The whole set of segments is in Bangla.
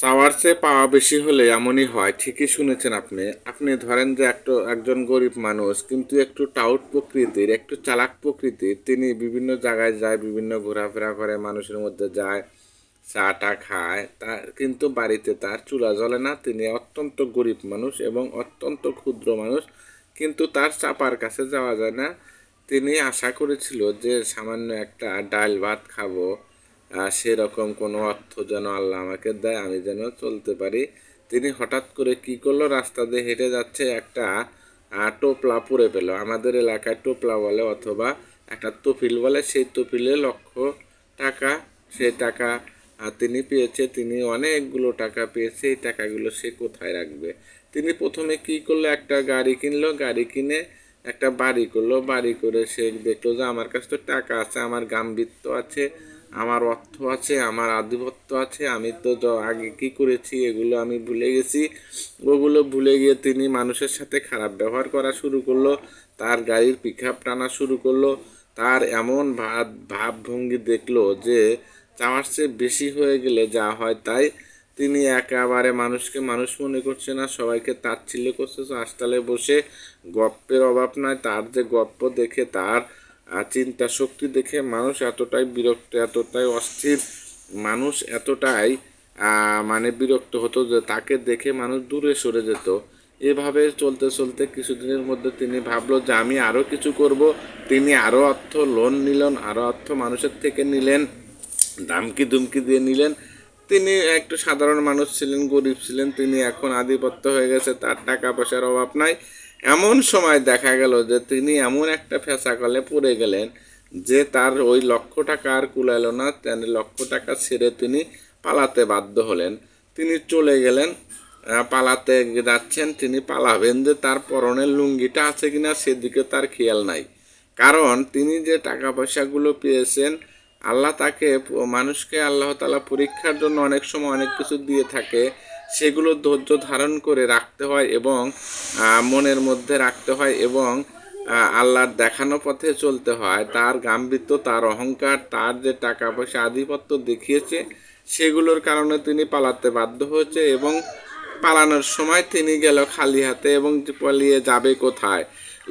চাওয়ার চেয়ে পাওয়া বেশি হলে এমনই হয়, ঠিকই শুনেছেন আপনি। আপনি ধরেন যে একটা, একজন গরিব মানুষ, কিন্তু একটু টাউট প্রকৃতির, একটু চালাক প্রকৃতির, তিনি বিভিন্ন জায়গায় যায়, বিভিন্ন ঘোরাফেরা করে, মানুষের মধ্যে যায়, চা টা খায় তা কিন্তু বাড়িতে তার চুলা জ্বলে না, তিনি অত্যন্ত গরিব মানুষ এবং অত্যন্ত ক্ষুদ্র মানুষ, কিন্তু তার চাপার কাছে যাওয়া যায় না। তিনি আশা করেছিল যে সামান্য একটা ডাল ভাত খাব সেরকম কোনো অর্থ যেন আল্লাহ আমাকে দেয়, আমি যেন চলতে পারি। তিনি হঠাৎ করে কি করল? রাস্তা দিয়ে হেঁটে যাচ্ছে একটা টোপলা পরে পেল। আমাদের এলাকায় টোপলা বলে অথবা একটা তফিল বলে, সেই তফিলে লক্ষ টাকা, সেই টাকা তিনি পেয়েছে, তিনি অনেকগুলো টাকা পেয়েছে, এই টাকাগুলো সে কোথায় রাখবে? তিনি প্রথমে কি করল? একটা গাড়ি কিনলো, গাড়ি কিনে একটা বাড়ি করল। বাড়ি করে সে দেখল যে, আমার কাছে তো টাকা আছে, আমার গাম্ভীর্য আছে আমার অর্থ আছে, আমার আধিপত্য আছে, আমি তো আগে কি করেছি এগুলো আমি ভুলে গেছি। ওগুলো ভুলে গিয়ে তিনি মানুষের সাথে খারাপ ব্যবহার করা শুরু করল, তার গাড়ির পিক টানা শুরু করল, তার এমন ভাব, ভাবভঙ্গি দেখল যে চাওয়ার চেয়ে বেশি হয়ে গেলে যা হয় তাই। তিনি একেবারে মানুষকে মানুষ মনে করছে না, সবাইকে তার তাচ্ছিল্য করছে হাসপাতালে বসে গপ্পের অভাব নাই তার যে গপ্প দেখে তার চিন্তা শক্তি দেখে মানুষ এতটাই বিরক্ত, এতটাই অস্থির, মানুষ এতটাই মানে বিরক্ত হতো যে তাকে দেখে মানুষ দূরে সরে যেত। এভাবে চলতে চলতে কিছুদিনের মধ্যে তিনি ভাবলো যে আমি আরও কিছু করব। তিনি আরও অর্থ লোন নিলেন আরও অর্থ মানুষের থেকে নিলেন দামকি দুমকি দিয়ে নিলেন। তিনি একটু সাধারণ মানুষ ছিলেন, গরিব ছিলেন, তিনি এখন আধিপত্য হয়ে গেছে, তার টাকা পয়সার অভাব নাই। এমন সময় দেখা গেল যে তিনি এমন একটা ফেঁসা কলে পড়ে গেলেন যে তার ওই লক্ষ টাকা আর কুলাইলো না, তেন লক্ষ টাকা ছেড়ে তিনি পালাতে বাধ্য হলেন। তিনি চলে গেলেন পালাতে যাচ্ছেন, তিনি পালাবেন যে তার পরনের লুঙ্গিটা আছে কিনা সেদিকে তার খেয়াল নাই। কারণ তিনি যে টাকা পয়সাগুলো পেয়েছেন আল্লাহ তাকে, মানুষকে আল্লাহ তালা পরীক্ষার জন্য অনেক সময় অনেক কিছু দিয়ে থাকে। সেগুলো ধৈর্য ধারণ করে রাখতে হয় এবং মনের মধ্যে রাখতে হয় এবং আল্লাহর দেখানো পথে চলতে হয়। তার গাম্ভীর্য, তার অহংকার, তার যে টাকা পয়সা আধিপত্য দেখিয়েছে, সেগুলোর কারণে তিনি পালাতে বাধ্য হয়েছে এবং পালানোর সময় তিনি গেল খালি হাতে এবং পালিয়ে যাবে কোথায়?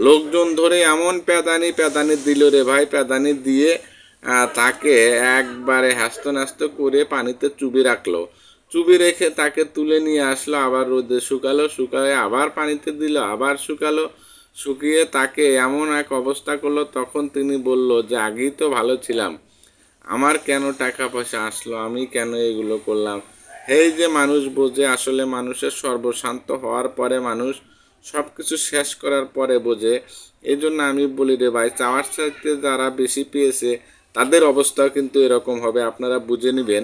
লোকজন ধরে এমন প্যাদানি প্যাদানি দিল রে ভাই প্যাদানি দিয়ে তাকে একবারে হাস্ত নাস্ত করে পানিতে চুবি রাখল। চুবি রেখে তাকে তুলে নিয়ে আসলো, আবার রোদে শুকালো, শুকায় আবার পানিতে দিল, আবার শুকালো। শুকিয়ে তাকে এমন এক অবস্থা করল, তখন তিনি বলল যে, আগেই তো ভালো ছিলাম। আমার কেন টাকা পয়সা আসলো? আমি কেন এগুলো করলাম? এই যে মানুষ বোঝে, আসলে মানুষের সর্বশান্ত হওয়ার পরে মানুষ সব কিছু শেষ করার পরে বোঝে। এই জন্য আমি বলি রে ভাই, চাওয়ার চাইতে যারা বেশি পেয়েছে তাদের অবস্থা কিন্তু এরকম হবে। আপনারা বুঝে নেবেন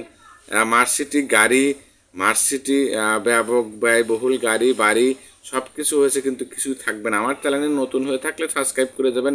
মার্সিটি গাড়ি মার্সিটি ব্যাপক ব্যয়বহুল গাড়ি, বাড়ি সব কিছু হয়েছে কিন্তু কিছুই থাকবে না। আমার চ্যানেলে নতুন হয়ে থাকলে সাবস্ক্রাইব করে দেবেন।